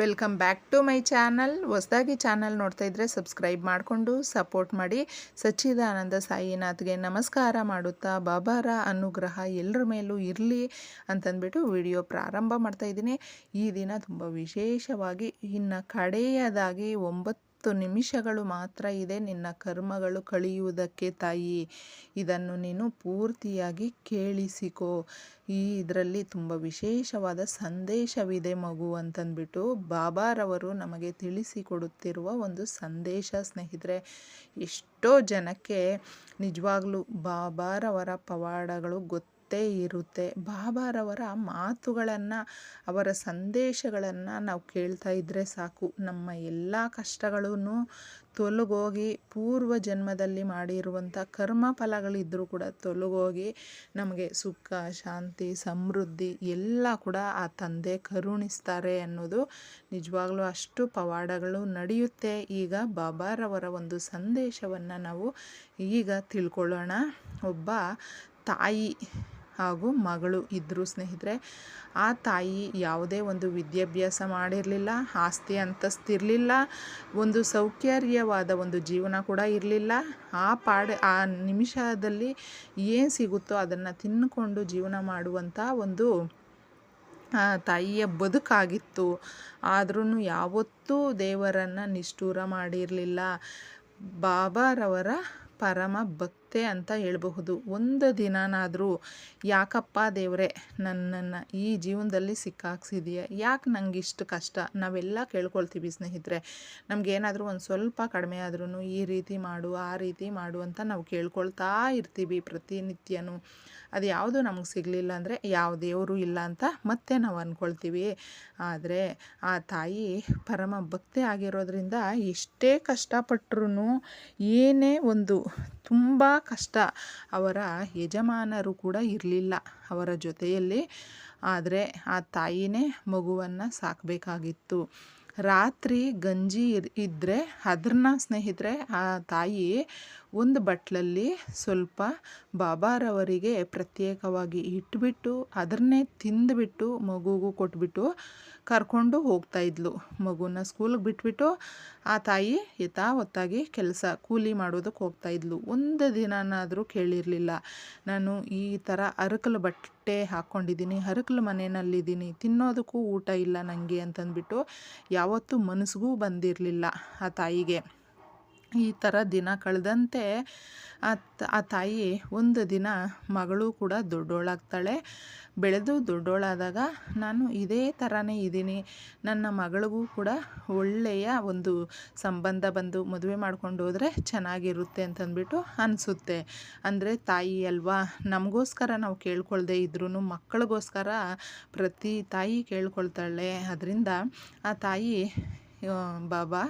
Welcome back to my channel. ಹೊಸದಾಗಿ channel ನೋಡ್ತಾ ಇದ್ದರೆ ಸಬ್ಸ್ಕ್ರೈಬ್ ಮಾಡಿಕೊಂಡು ಸಪೋರ್ಟ್ ಮಾಡಿ. ಸಚ್ಚಿದಾನಂದ ಸಾಯಿನಾಥ್ಗೆ ನಮಸ್ಕಾರ ಮಾಡುತ್ತಾ, ಬಾಬಾರ ಅನುಗ್ರಹ ಎಲ್ಲರ ಮೇಲೂ ಇರಲಿ ಅಂತಂದ್ಬಿಟ್ಟು ವಿಡಿಯೋ ಪ್ರಾರಂಭ ಮಾಡ್ತಾ ಇದ್ದೀನಿ. ಈ ದಿನ ತುಂಬ ವಿಶೇಷವಾಗಿ ಇನ್ನು ಕಡೆಯದಾಗಿ ಒಂಬತ್ತು ನಿಮಿಷಗಳು ಮಾತ್ರ ಇದೆ ನಿನ್ನ ಕರ್ಮಗಳು ಕಳೆಯುವುದಕ್ಕೆ ತಾಯಿ. ಇದನ್ನು ನೀನು ಪೂರ್ತಿಯಾಗಿ ಕೇಳಿಸಿಕೋ. ಈ ಇದರಲ್ಲಿ ತುಂಬ ವಿಶೇಷವಾದ ಸಂದೇಶವಿದೆ ಮಗು ಅಂತಂದ್ಬಿಟ್ಟು ಬಾಬಾರವರು ನಮಗೆ ತಿಳಿಸಿಕೊಡುತ್ತಿರುವ ಒಂದು ಸಂದೇಶ ಸ್ನೇಹಿತರೆ. ಎಷ್ಟೋ ಜನಕ್ಕೆ ನಿಜವಾಗ್ಲೂ ಬಾಬಾರವರ ಪವಾಡಗಳು ಗೊತ್ತೇ ಇರುತ್ತೆ ಬಾಬಾರವರ ಮಾತುಗಳನ್ನು, ಅವರ ಸಂದೇಶಗಳನ್ನು ನಾವು ಕೇಳ್ತಾ ಇದ್ದರೆ ಸಾಕು. ನಮ್ಮ ಎಲ್ಲ ಕಷ್ಟಗಳೂ ತೊಲಗೋಗಿ ಪೂರ್ವ ಜನ್ಮದಲ್ಲಿ ಮಾಡಿರುವಂಥ ಕರ್ಮ ಫಲಗಳಿದ್ದರೂ ಕೂಡ ತೊಲಗೋಗಿ ನಮಗೆ ಸುಖ, ಶಾಂತಿ, ಸಮೃದ್ಧಿ ಎಲ್ಲ ಕೂಡ ಆ ತಂದೆ ಕರುಣಿಸ್ತಾರೆ ಅನ್ನೋದು ನಿಜವಾಗ್ಲೂ ಅಷ್ಟು ಪವಾಡಗಳು ನಡೆಯುತ್ತೆ. ಈಗ ಬಾಬಾರವರ ಒಂದು ಸಂದೇಶವನ್ನು ನಾವು ಈಗ ತಿಳ್ಕೊಳ್ಳೋಣ. ಒಬ್ಬ ತಾಯಿ ಹಾಗೂ ಮಗಳು ಇದ್ದರು ಸ್ನೇಹಿತರೆ, ಆ ತಾಯಿ ಯಾವುದೇ ಒಂದು ವಿದ್ಯಾಭ್ಯಾಸ ಮಾಡಿರಲಿಲ್ಲ, ಆಸ್ತಿ ಅಂತಸ್ತಿರಲಿಲ್ಲ, ಒಂದು ಸೌಕರ್ಯವಾದ ಒಂದು ಜೀವನ ಕೂಡ ಇರಲಿಲ್ಲ. ಆ ಪಾಡ, ಆ ನಿಮಿಷದಲ್ಲಿ ಏನು ಸಿಗುತ್ತೋ ಅದನ್ನು ತಿನ್ನುಕೊಂಡು ಜೀವನ ಮಾಡುವಂಥ ಒಂದು ತಾಯಿಯ ಬದುಕಾಗಿತ್ತು. ಆದ್ರೂ ಯಾವತ್ತೂ ದೇವರನ್ನು ನಿಷ್ಠೂರ ಮಾಡಿರಲಿಲ್ಲ. ಬಾಬಾರವರ ಪರಮ ಭಕ್ತೆ. ಅಂತ ಹೇಳಬಹುದು. ಒಂದು ದಿನನಾದರೂ, ಯಾಕಪ್ಪ ದೇವರೇ, ನನ್ನನ್ನು ಈ ಜೀವನದಲ್ಲಿ ಸಿಕ್ಕಾಕ್ಸಿದೆಯಾ? ಯಾಕೆ ಇಷ್ಟು ಕಷ್ಟ? ನಾವೆಲ್ಲ ಕೇಳ್ಕೊಳ್ತೀವಿ ಸ್ನೇಹಿತರೆ. ನಮಗೇನಾದರೂ ಒಂದು ಸ್ವಲ್ಪ ಕಡಿಮೆ ಆದ್ರೂ ಈ ರೀತಿ ಮಾಡು, ಆ ರೀತಿ ಮಾಡು ಅಂತ ನಾವು ಕೇಳ್ಕೊಳ್ತಾ ಇರ್ತೀವಿ ಪ್ರತಿನಿತ್ಯನೂ. ಅದು ಯಾವುದು ನಮಗೆ ಸಿಗಲಿಲ್ಲ ಅಂದರೆ, ಯಾವ ದೇವರು ಇಲ್ಲ ಅಂತ ಮತ್ತೆ ನಾವು ಅಂದ್ಕೊಳ್ತೀವಿ ಆದರೆ, ಆ ತಾಯಿ ಪರಮ ಭಕ್ತಿ ಆಗಿರೋದ್ರಿಂದ ಎಷ್ಟೇ ಕಷ್ಟಪಟ್ರೂ ಏನೇ ಒಂದು ತುಂಬ ಕಷ್ಟ. ಅವರ ಯಜಮಾನರು ಕೂಡ ಇರಲಿಲ್ಲ ಅವರ ಜೊತೆಯಲ್ಲಿ. ಆದರೆ ಆ ತಾಯಿನೇ ಮಗುವನ್ನು ಸಾಕಬೇಕಾಗಿತ್ತು. ರಾತ್ರಿ ಗಂಜಿ ಇದ್ದರೆ ಅದನ್ನ ಸ್ನೇಹಿತರೆ, ಆ ತಾಯಿ ಒಂದು ಬಟ್ಟಲಲ್ಲಿ ಸ್ವಲ್ಪ ಬಾಬಾರವರಿಗೆ ಪ್ರತ್ಯೇಕವಾಗಿ ಇಟ್ಬಿಟ್ಟು, ಅದನ್ನೇ ತಿಂದುಬಿಟ್ಟು ಮಗುಗೂ ಕೊಟ್ಬಿಟ್ಟು ಕರ್ಕೊಂಡು ಹೋಗ್ತಾ ಇದ್ಲು. ಮಗುನ ಸ್ಕೂಲಿಗೆ ಬಿಟ್ಬಿಟ್ಟು ಆ ತಾಯಿ ಯಥಾವತ್ತಾಗಿ ಕೆಲಸ ಕೂಲಿ ಮಾಡೋದಕ್ಕೆ ಹೋಗ್ತಾ ಇದ್ಲು. ಒಂದು ದಿನನಾದರೂ ಕೇಳಿರಲಿಲ್ಲ. ನಾನು ಈ ಥರ ಅರಕಲು ಬಟ್ಟೆ ಹಾಕ್ಕೊಂಡಿದ್ದೀನಿ ಹರಕಲು ಮನೆಯಲ್ಲಿದ್ದೀನಿ, ತಿನ್ನೋದಕ್ಕೂ ಊಟ ಇಲ್ಲ ನನಗೆ ಅಂತಂದ್ಬಿಟ್ಟು ಯಾವತ್ತೂ ಮನಸ್ಸಿಗೂ ಬಂದಿರಲಿಲ್ಲ ಆ ತಾಯಿಗೆ. ಈ ಥರ ದಿನ ಕಳೆದಂತೆ ಆ ತಾಯಿ ಒಂದು ದಿನ ಮಗಳು ಕೂಡ ದೊಡ್ಡೋಳಾಗ್ತಾಳೆ. ಬೆಳೆದು ದೊಡ್ಡೋಳಾದಾಗ ನಾನು ಇದೇ ಥರನೇ ಇದ್ದೀನಿ. ನನ್ನ ಮಗಳಿಗೂ ಕೂಡ ಒಳ್ಳೆಯ ಒಂದು ಸಂಬಂಧ ಬಂದು ಮದುವೆ ಮಾಡ್ಕೊಂಡು ಹೋದರೆ ಚೆನ್ನಾಗಿರುತ್ತೆ ಅಂತಂದ್ಬಿಟ್ಟು ಅನಿಸುತ್ತೆ. ಅಂದರೆ ತಾಯಿ ಅಲ್ವಾ? ನಮಗೋಸ್ಕರ ನಾವು ಕೇಳ್ಕೊಳ್ದೆ ಇದ್ರೂ ಮಕ್ಕಳಿಗೋಸ್ಕರ ಪ್ರತಿ ತಾಯಿ ಕೇಳ್ಕೊಳ್ತಾಳೆ. ಅದರಿಂದ ಆ ತಾಯಿ ಬಾಬಾ,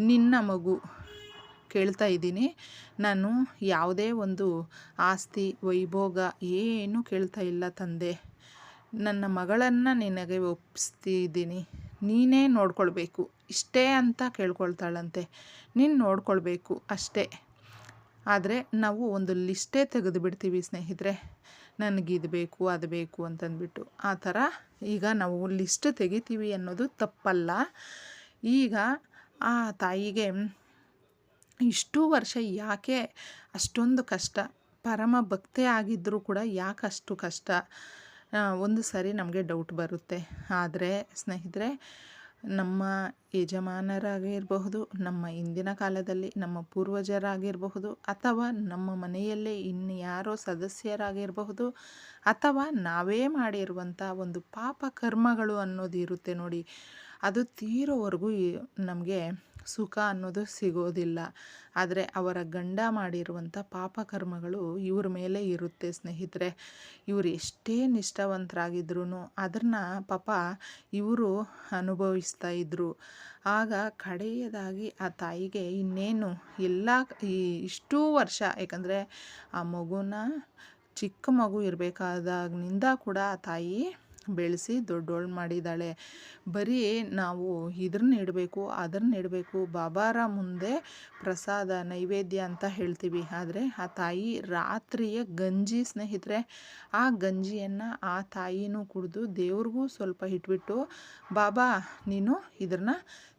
ನಿನ್ನ ಮಗು ಕೇಳ್ತಾ ಇದ್ದೀನಿ. ನಾನು ಯಾವುದೇ ಒಂದು ಆಸ್ತಿ, ವೈಭೋಗ ಏನೂ ಕೇಳ್ತಾ ಇಲ್ಲ ತಂದೆ. ನನ್ನ ಮಗಳನ್ನು ನಿನಗೆ ಒಪ್ಪಿಸ್ತಿದ್ದೀನಿ ನೀನೇ ನೋಡ್ಕೊಳ್ಬೇಕು. ಇಷ್ಟೇ ಅಂತ ಕೇಳ್ಕೊಳ್ತಾಳಂತೆ. ನೀನು ನೋಡ್ಕೊಳ್ಬೇಕು ಅಷ್ಟೇ. ಆದರೆ ನಾವು ಒಂದು ಲಿಸ್ಟೇ ತೆಗೆದು ಬಿಡ್ತೀವಿ ಸ್ನೇಹಿತರೆ ನನಗಿದು ಬೇಕು, ಅದು ಬೇಕು ಅಂತಂದ್ಬಿಟ್ಟು. ಆ ಥರ ಈಗ ನಾವು ಲಿಸ್ಟ್ ತೆಗಿತೀವಿ ಅನ್ನೋದು ತಪ್ಪಲ್ಲ. ಈಗ ಆ ತಾಯಿಗೆ ಇಷ್ಟು ವರ್ಷ ಯಾಕೆ ಅಷ್ಟೊಂದು ಕಷ್ಟ? ಪರಮ ಭಕ್ತಿ ಆಗಿದ್ದರೂ ಕೂಡ ಯಾಕೆ ಅಷ್ಟು ಕಷ್ಟ? ಒಂದು ಸರಿ ನಮಗೆ ಡೌಟ್ ಬರುತ್ತೆ. ಆದರೆ, ಸ್ನೇಹಿತರೆ, ನಮ್ಮ ಯಜಮಾನರಾಗಿರಬಹುದು ನಮ್ಮ ಇಂದಿನ ಕಾಲದಲ್ಲಿ ನಮ್ಮ ಪೂರ್ವಜರಾಗಿರಬಹುದು, ಅಥವಾ ನಮ್ಮ ಮನೆಯಲ್ಲೇ ಇನ್ನು ಯಾರೋ ಸದಸ್ಯರಾಗಿರಬಹುದು ಅಥವಾ ನಾವೇ ಮಾಡಿರುವಂಥ ಒಂದು ಪಾಪ ಕರ್ಮಗಳು ಅನ್ನೋದು ಇರುತ್ತೆ ನೋಡಿ. ಅದು ತೀರೋವರೆಗೂ ನಮಗೆ ಸುಖ ಅನ್ನೋದು ಸಿಗೋದಿಲ್ಲ. ಆದರೆ ಅವರ ಗಂಡ ಮಾಡಿರುವಂಥ ಪಾಪಕರ್ಮಗಳು ಇವ್ರ ಮೇಲೆ ಇರುತ್ತೆ ಸ್ನೇಹಿತರೆ. ಇವರು ಎಷ್ಟೇ ನಿಷ್ಠಾವಂತರಾಗಿದ್ರು ಅದನ್ನು ಪಾಪ ಇವರು ಅನುಭವಿಸ್ತಾ ಇದ್ದರು ಆಗ ಕಡೆಯದಾಗಿ ಆ ತಾಯಿಗೆ ಇನ್ನೇನು ಎಲ್ಲ ಈ ಇಷ್ಟೂ ವರ್ಷ ಯಾಕಂದರೆ ಆ ಮಗುನ ಚಿಕ್ಕ ಮಗು ಇರಬೇಕಾದಾಗಿನಿಂದ ಕೂಡ ಆ ತಾಯಿ ಬೆಳೆಸಿ ದೊಡ್ಡೋಳು ಮಾಡಿದ್ದಾಳೆ ಬರೀ ನಾವು ಇದ್ರನ್ನ ಇಡಬೇಕು ಅದನ್ನ ಇಡಬೇಕು, ಬಾಬಾರ ಮುಂದೆ ಪ್ರಸಾದ, ನೈವೇದ್ಯ ಅಂತ ಹೇಳ್ತೀವಿ. ಆದರೆ ಆ ತಾಯಿ ರಾತ್ರಿಯ ಗಂಜಿ ಸ್ನೇಹಿತರೆ, ಆ ಗಂಜಿಯನ್ನು ಆ ತಾಯಿನೂ ಕುಡಿದು ದೇವ್ರಿಗೂ ಸ್ವಲ್ಪ ಇಟ್ಬಿಟ್ಟು, ಬಾಬಾ, ನೀನು ಇದನ್ನು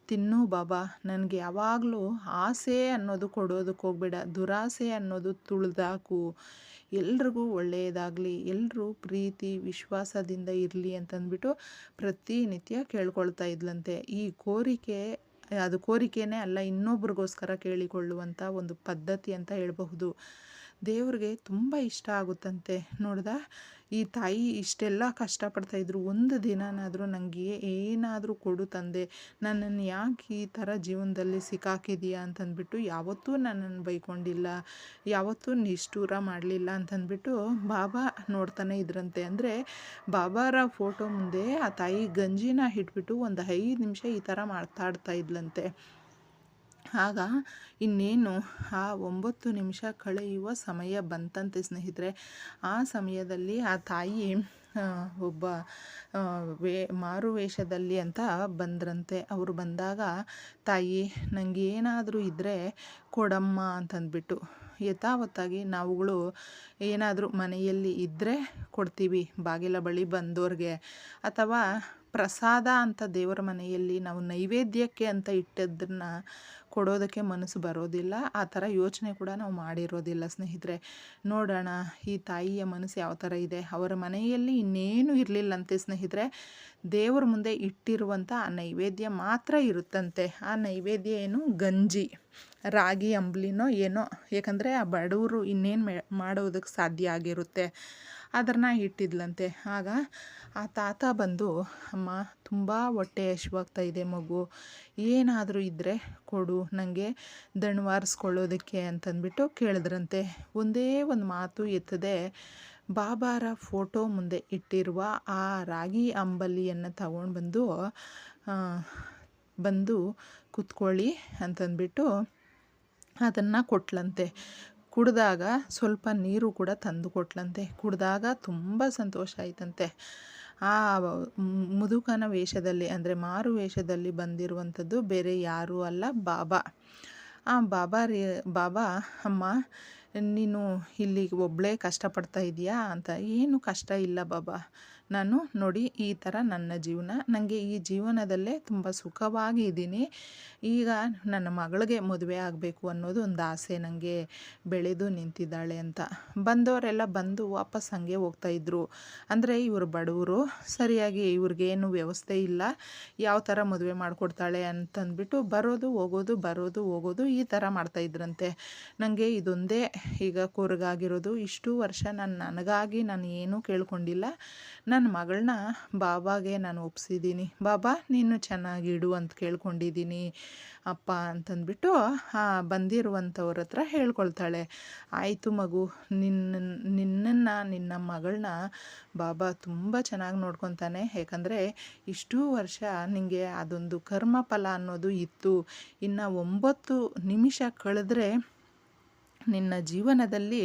ತಿನ್ನು ಬಾಬಾ. ನನಗೆ ಯಾವಾಗಲೂ ಆಸೆ ಅನ್ನೋದು ಕೊಡೋದಕ್ಕೆ ಹೋಗ್ಬೇಡ. ದುರಾಸೆ ಅನ್ನೋದು ತುಳಿದಾಕು. ಎಲ್ರಿಗೂ ಒಳ್ಳೆಯದಾಗಲಿ ಎಲ್ಲರೂ ಪ್ರೀತಿ, ವಿಶ್ವಾಸದಿಂದ ಇರಲಿ ಅಂತಂದ್ಬಿಟ್ಟು ಪ್ರತಿನಿತ್ಯ ಕೇಳ್ಕೊಳ್ತಾ ಇದ್ಲಂತೆ. ಈ ಕೋರಿಕೆ, ಅದು ಕೋರಿಕೆನೇ ಅಲ್ಲ, ಇನ್ನೊಬ್ರಿಗೋಸ್ಕರ ಕೇಳಿಕೊಳ್ಳುವಂಥ ಒಂದು ಪದ್ಧತಿ ಅಂತ ಹೇಳಬಹುದು. ದೇವ್ರಿಗೆ ತುಂಬ ಇಷ್ಟ ಆಗುತ್ತಂತೆ. ನೋಡ್ದ? ಈ ತಾಯಿ ಇಷ್ಟೆಲ್ಲ ಕಷ್ಟಪಡ್ತಾಯಿದ್ರು ಒಂದು ದಿನನಾದರೂ ನನಗೆ ಏನಾದರೂ ಕೊಡು ತಂದೆ, ನನ್ನನ್ನು ಯಾಕೆ ಈ ಥರ ಜೀವನದಲ್ಲಿ ಸಿಕ್ಕಾಕಿದೀಯಾ ಅಂತಂದ್ಬಿಟ್ಟು ಯಾವತ್ತೂ ನನ್ನನ್ನು ಬೈಕೊಂಡಿಲ್ಲ, ಯಾವತ್ತೂ ನಿಷ್ಠೂರ ಮಾಡಲಿಲ್ಲ ಅಂತಂದ್ಬಿಟ್ಟು ಬಾಬಾ ನೋಡ್ತಾನೆ ಇದ್ರಂತೆ. ಅಂದರೆ ಬಾಬಾರ ಫೋಟೋ ಮುಂದೆ ಆ ತಾಯಿ ಗಂಜಿನ ಇಟ್ಬಿಟ್ಟು ಒಂದು ಐದು ನಿಮಿಷ ಈ ಥರ ಮಾತಾಡ್ತಾ ಇದ್ಲಂತೆ. ಆಗ ಇನ್ನೇನು ಆ ಒಂಬತ್ತು ನಿಮಿಷ ಕಳೆಯುವ ಸಮಯ ಬಂತಂತೆ ಸ್ನೇಹಿತರೆ. ಆ ಸಮಯದಲ್ಲಿ ಆ ತಾಯಿ ಒಬ್ಬ ವೇ ಮಾರು ವೇಷದಲ್ಲಿ ಅಂತ ಬಂದ್ರಂತೆ. ಅವರು ಬಂದಾಗ, ತಾಯಿ ನನಗೆ ಏನಾದರೂ ಇದ್ದರೆ ಕೊಡಮ್ಮ ಅಂತಂದ್ಬಿಟ್ಟು. ಯಥಾವತ್ತಾಗಿ ನಾವುಗಳು ಏನಾದರೂ ಮನೆಯಲ್ಲಿ ಇದ್ದರೆ ಕೊಡ್ತೀವಿ, ಬಾಗಿಲ ಬಳಿ ಬಂದೋರಿಗೆ. ಅಥವಾ ಪ್ರಸಾದ ಅಂತ ದೇವರ ಮನೆಯಲ್ಲಿ ನಾವು ನೈವೇದ್ಯಕ್ಕೆ ಅಂತ ಇಟ್ಟದ್ದನ್ನ ಕೊಡೋದಕ್ಕೆ ಮನಸ್ಸು ಬರೋದಿಲ್ಲ. ಆ ಥರ ಯೋಚನೆ ಕೂಡ ನಾವು ಮಾಡಿರೋದಿಲ್ಲ ಸ್ನೇಹಿತರೆ. ನೋಡೋಣ, ಈ ತಾಯಿಯ ಮನಸ್ಸು ಯಾವ ಥರ ಇದೆ? ಅವರ ಮನೆಯಲ್ಲಿ ಇನ್ನೇನು ಇರಲಿಲ್ಲಂತೆ ಸ್ನೇಹಿತರೆ. ದೇವರ ಮುಂದೆ ಇಟ್ಟಿರುವಂಥ ಆ ನೈವೇದ್ಯ ಮಾತ್ರ ಇರುತ್ತಂತೆ. ಆ ನೈವೇದ್ಯ ಏನು? ಗಂಜಿ. ರಾಗಿ, ಅಂಬ್ಲಿನೋ ಏನೋ. ಯಾಕಂದರೆ ಆ ಬಡವರು ಇನ್ನೇನು ಮಾಡೋದಕ್ಕೆ ಸಾಧ್ಯ ಆಗಿರುತ್ತೆ. ಅದನ್ನ ಇಟ್ಟಿದ್ಲಂತೆ. ಆಗ ಆ ತಾತ ಬಂದು, ಅಮ್ಮ, ತುಂಬ ಹೊಟ್ಟೆ ಹಶ್ವಾಗ್ತಾ ಇದೆ ಮಗು. ಏನಾದರೂ ಇದ್ದರೆ ಕೊಡು. ನನಗೆ ದಣ್ವಾರಿಸ್ಕೊಳ್ಳೋದಕ್ಕೆ ಅಂತಂದ್ಬಿಟ್ಟು ಕೇಳಿದ್ರಂತೆ. ಒಂದೇ ಒಂದು ಮಾತು ಎತ್ತದೆ ಬಾಬಾರ ಫೋಟೋ ಮುಂದೆ ಇಟ್ಟಿರುವ ಆ ರಾಗಿ ಅಂಬಲಿಯನ್ನು ತಗೊಂಡು ಬಂದು ಬಂದು ಕುತ್ಕೊಳ್ಳಿ ಅಂತಂದ್ಬಿಟ್ಟು ಅದನ್ನು ಕೊಟ್ಲಂತೆ. ಕುಡಿದಾಗ ಸ್ವಲ್ಪ ನೀರು ಕೂಡ ತಂದು ಕೊಟ್ಲಂತೆ. ಕುಡಿದಾಗ ತುಂಬ ಸಂತೋಷ ಆಯ್ತಂತೆ. ಆ ಮುದುಕನ ವೇಷದಲ್ಲಿ, ಅಂದರೆ ಮಾರು ವೇಷದಲ್ಲಿ ಬಂದಿರುವಂಥದ್ದು ಬೇರೆ ಯಾರೂ ಅಲ್ಲ, ಬಾಬಾ. ಆ ಬಾಬಾ ರೀ, ಬಾಬಾ, ಅಮ್ಮ, ನೀನು ಇಲ್ಲಿ ಒಬ್ಬಳೇ ಕಷ್ಟಪಡ್ತಾ ಇದೆಯಾ? ಅಂತ, ಏನು ಕಷ್ಟ ಇಲ್ಲ ಬಾಬಾ. ನಾನು ನೋಡಿ ಈ ಥರ ನನ್ನ ಜೀವನ. ನನಗೆ ಈ ಜೀವನದಲ್ಲೇ ತುಂಬ ಸುಖವಾಗಿ ಇದ್ದೀನಿ. ಈಗ ನನ್ನ ಮಗಳಿಗೆ ಮದುವೆ ಆಗಬೇಕು ಅನ್ನೋದು ಒಂದು ಆಸೆ ನನಗೆ ಬೆಳೆದು ನಿಂತಿದ್ದಾಳೆ ಅಂತ. ಬಂದವರೆಲ್ಲ ಬಂದು ವಾಪಸ್ ಹಾಗೆ ಹೋಗ್ತಾಯಿದ್ರು ಅಂದರೆ ಇವರು ಬಡವರು, ಸರಿಯಾಗಿ ಇವ್ರಿಗೇನು ವ್ಯವಸ್ಥೆ ಇಲ್ಲ. ಯಾವ ಥರ ಮದುವೆ ಮಾಡಿಕೊಡ್ತಾಳೆ ಅಂತಂದ್ಬಿಟ್ಟು ಬರೋದು, ಹೋಗೋದು ಬರೋದು, ಹೋಗೋದು ಈ ಥರ ಮಾಡ್ತಾಯಿದ್ರಂತೆ ನನಗೆ ಇದೊಂದೇ ಈಗ ಕೊರಗಾಗಿರೋದು. ಇಷ್ಟು ವರ್ಷ ನಾನು ನನಗಾಗಿ ನಾನು ಏನೂ ಕೇಳ್ಕೊಂಡಿಲ್ಲ. ನನ್ನ ಮಗಳನ್ನ ಬಾಬಾಗೆ ನಾನು ಒಪ್ಸಿದ್ದೀನಿ ಬಾಬಾ, ನೀನು ಚೆನ್ನಾಗಿಡು ಅಂತ ಕೇಳ್ಕೊಂಡಿದ್ದೀನಿ ಅಪ್ಪ ಅಂತಂದ್ಬಿಟ್ಟು ಬಂದಿರುವಂಥವ್ರ ಹತ್ರ ಹೇಳ್ಕೊಳ್ತಾಳೆ. ಆಯಿತು ಮಗು, ನಿನ್ನ, ನಿನ್ನನ್ನು, ನಿನ್ನ ಮಗಳನ್ನ ಬಾಬಾ ತುಂಬ ಚೆನ್ನಾಗಿ ನೋಡ್ಕೊತಾನೆ. ಯಾಕಂದರೆ ಇಷ್ಟೂ ವರ್ಷ ನಿಮಗೆ ಅದೊಂದು ಕರ್ಮ ಫಲ ಅನ್ನೋದು ಇತ್ತು. ಇನ್ನು ಒಂಬತ್ತು ನಿಮಿಷ ಕಳೆದ್ರೆ ನಿನ್ನ ಜೀವನದಲ್ಲಿ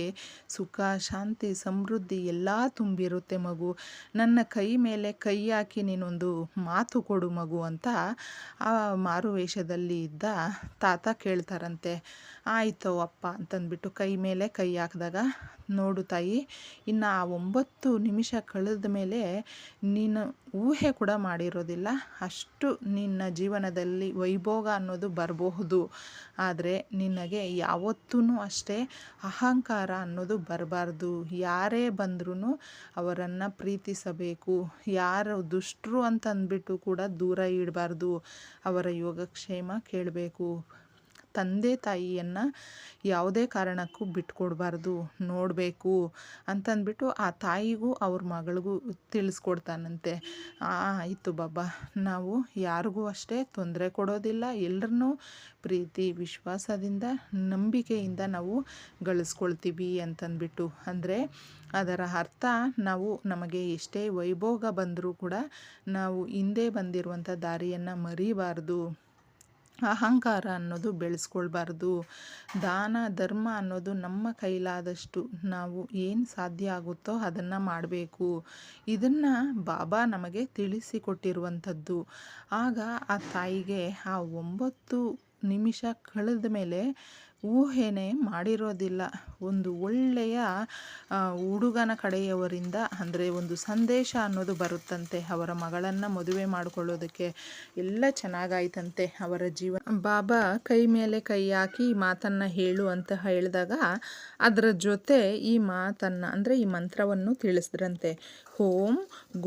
ಸುಖ, ಶಾಂತಿ, ಸಮೃದ್ಧಿ ಎಲ್ಲ ತುಂಬಿರುತ್ತೆ ಮಗು. ನನ್ನ ಕೈ ಮೇಲೆ ಕೈ ಹಾಕಿ ನೀನೊಂದು ಮಾತು ಕೊಡು ಮಗು ಅಂತ ಆ ಮಾರುವೇಷದಲ್ಲಿ ಇದ್ದ ತಾತ ಕೇಳ್ತಾರಂತೆ. ಆಯಿತು ಅಪ್ಪ ಅಂತಂದ್ಬಿಟ್ಟು ಕೈ ಮೇಲೆ ಕೈ ಹಾಕಿದಾಗ, ನೋಡು ತಾಯಿ, ಇನ್ನು ಆ ಒಂಬತ್ತು ನಿಮಿಷ ಕಳೆದ ಮೇಲೆ ನೀನು ಊಹೆ ಕೂಡ ಮಾಡಿರೋದಿಲ್ಲ. ಅಷ್ಟು ನಿನ್ನ ಜೀವನದಲ್ಲಿ ವೈಭೋಗ ಅನ್ನೋದು ಬರಬಹುದು. ಆದರೆ ನಿನಗೆ ಯಾವತ್ತೂ ಅಷ್ಟೇ ಅಹಂಕಾರ ಅನ್ನೋದು ಬರಬಾರ್ದು. ಯಾರೇ ಬಂದ್ರೂ ಅವರನ್ನು ಪ್ರೀತಿಸಬೇಕು. ಯಾರು ದುಷ್ಟರು ಅಂತಂದ್ಬಿಟ್ಟು ಕೂಡ ದೂರ ಇಡಬಾರ್ದು. ಅವರ ಯೋಗಕ್ಷೇಮ ಕೇಳಬೇಕು. ತಂದೆ ತಾಯಿಯನ್ನು ಯಾವುದೇ ಕಾರಣಕ್ಕೂ ಬಿಟ್ಕೊಡ್ಬಾರ್ದು, ನೋಡಬೇಕು ಅಂತಂದ್ಬಿಟ್ಟು ಆ ತಾಯಿಗೂ ಅವ್ರ ಮಗಳಿಗೂ ತಿಳಿಸ್ಕೊಡ್ತಾನಂತೆ. ಆಯಿತು ಬಾಬಾ, ನಾವು ಯಾರಿಗೂ ಅಷ್ಟೇ ತೊಂದರೆ ಕೊಡೋದಿಲ್ಲ. ಎಲ್ಲರನ್ನೂ ಪ್ರೀತಿ, ವಿಶ್ವಾಸದಿಂದ, ನಂಬಿಕೆಯಿಂದ ನಾವು ಗಳಿಸ್ಕೊಳ್ತೀವಿ ಅಂತಂದ್ಬಿಟ್ಟು. ಅಂದರೆ ಅದರ ಅರ್ಥ ನಾವು ನಮಗೆ ಎಷ್ಟೇ ವೈಭೋಗ ಬಂದರೂ ಕೂಡ ನಾವು ಹಿಂದೆ ಬಂದಿರುವಂಥ ದಾರಿಯನ್ನು ಮರಿಬಾರ್ದು. ಅಹಂಕಾರ ಅನ್ನೋದು ಬೆಳೆಸ್ಕೊಳ್ಬಾರ್ದು. ದಾನ, ಧರ್ಮ ಅನ್ನೋದು ನಮ್ಮ ಕೈಲಾದಷ್ಟು ನಾವು ಏನು ಸಾಧ್ಯ ಆಗುತ್ತೋ ಅದನ್ನು ಮಾಡಬೇಕು. ಇದನ್ನು ಬಾಬಾ ನಮಗೆ ತಿಳಿಸಿಕೊಟ್ಟಿರುವಂಥದ್ದು. ಆಗ ಆ ತಾಯಿಗೆ ಆ ಒಂಬತ್ತು ನಿಮಿಷ ಕಳೆದ ಮೇಲೆ ಊಹೆನೇ ಮಾಡಿರೋದಿಲ್ಲ. ಒಂದು ಒಳ್ಳೆಯ ಹುಡುಗನ ಕಡೆಯವರಿಂದ, ಅಂದರೆ ಒಂದು ಸಂದೇಶ ಅನ್ನೋದು ಬರುತ್ತಂತೆ. ಅವರ ಮಗಳನ್ನು ಮದುವೆ ಮಾಡಿಕೊಳ್ಳೋದಕ್ಕೆ ಎಲ್ಲ ಚೆನ್ನಾಗಾಯ್ತಂತೆ ಅವರ ಜೀವನ. ಬಾಬಾ ಕೈ ಮೇಲೆ ಕೈ ಹಾಕಿ ಈ ಮಾತನ್ನು ಹೇಳು ಅಂತ ಹೇಳಿದಾಗ ಅದರ ಜೊತೆ ಈ ಮಾತನ್ನು, ಅಂದರೆ ಈ ಮಂತ್ರವನ್ನು ತಿಳಿಸಿದ್ರಂತೆ. ಓಂ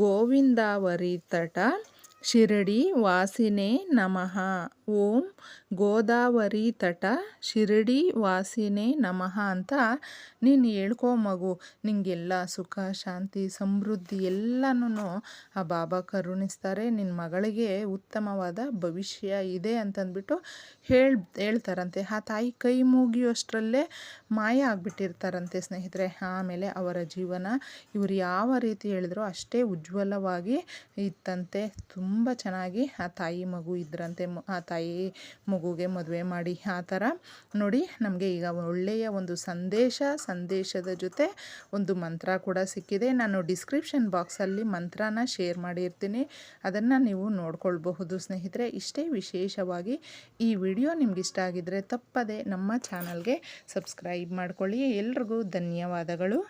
ಗೋವಿಂದಾವರಿ ತಟ ಶಿರಡಿ ವಾಸಿನೇ ನಮಃ. ಓಂ ಗೋದಾವರಿ ತಟ, ಶಿರಡಿ ವಾಸಿನೇ ನಮಃ ಅಂತ ನೀನು ಹೇಳ್ಕೊ ಮಗು. ನಿಂಗೆಲ್ಲ ಸುಖ, ಶಾಂತಿ, ಸಮೃದ್ಧಿ ಎಲ್ಲನೂ ಆ ಬಾಬಾ ಕರುಣಿಸ್ತಾರೆ. ನಿನ್ನ ಮಗಳಿಗೆ ಉತ್ತಮವಾದ ಭವಿಷ್ಯ ಇದೆ ಅಂತಂದ್ಬಿಟ್ಟು ಹೇಳ್, ಹೇಳ್ತಾರಂತೆ. ಆ ತಾಯಿ ಕೈ ಮುಗಿಯೋಷ್ಟರಲ್ಲೇ ಮಾಯ ಆಗಿಬಿಟ್ಟಿರ್ತಾರಂತೆ ಸ್ನೇಹಿತರೆ. ಆಮೇಲೆ ಅವರ ಜೀವನ ಇವರು ಯಾವ ರೀತಿ ಹೇಳಿದ್ರೋ ಅಷ್ಟೇ ಉಜ್ವಲವಾಗಿ ಇತ್ತಂತೆ. ತುಂಬ ಚೆನ್ನಾಗಿ ಆ ತಾಯಿ ಮಗು ಇದ್ರಂತೆ. ಆ ತಾಯಿ ಮಗುಗೆ ಮದುವೆ ಮಾಡಿ, ಆ ಥರ ನೋಡಿ ನಮಗೆ ಈಗ ಒಳ್ಳೆಯ ಒಂದು ಸಂದೇಶ, ಸಂದೇಶದ ಜೊತೆ ಒಂದು ಮಂತ್ರ ಕೂಡ ಸಿಕ್ಕಿದೆ. ನಾನು ಡಿಸ್ಕ್ರಿಪ್ಷನ್ ಬಾಕ್ಸಲ್ಲಿ ಮಂತ್ರನ ಶೇರ್ ಮಾಡಿರ್ತೀನಿ. ಅದನ್ನು ನೀವು ನೋಡ್ಕೊಳ್ಬಹುದು ಸ್ನೇಹಿತರೆ. ಇಷ್ಟೇ ವಿಶೇಷವಾಗಿ ಈ ವಿಡಿಯೋ ನಿಮ್ಗೆ ಇಷ್ಟ ಆಗಿದ್ದರೆ ತಪ್ಪದೆ ನಮ್ಮ ಚಾನಲ್ಗೆ ಸಬ್ಸ್ಕ್ರೈಬ್ ಮಾಡ್ಕೊಳ್ಳಿ. ಎಲ್ರಿಗೂ ಧನ್ಯವಾದಗಳು.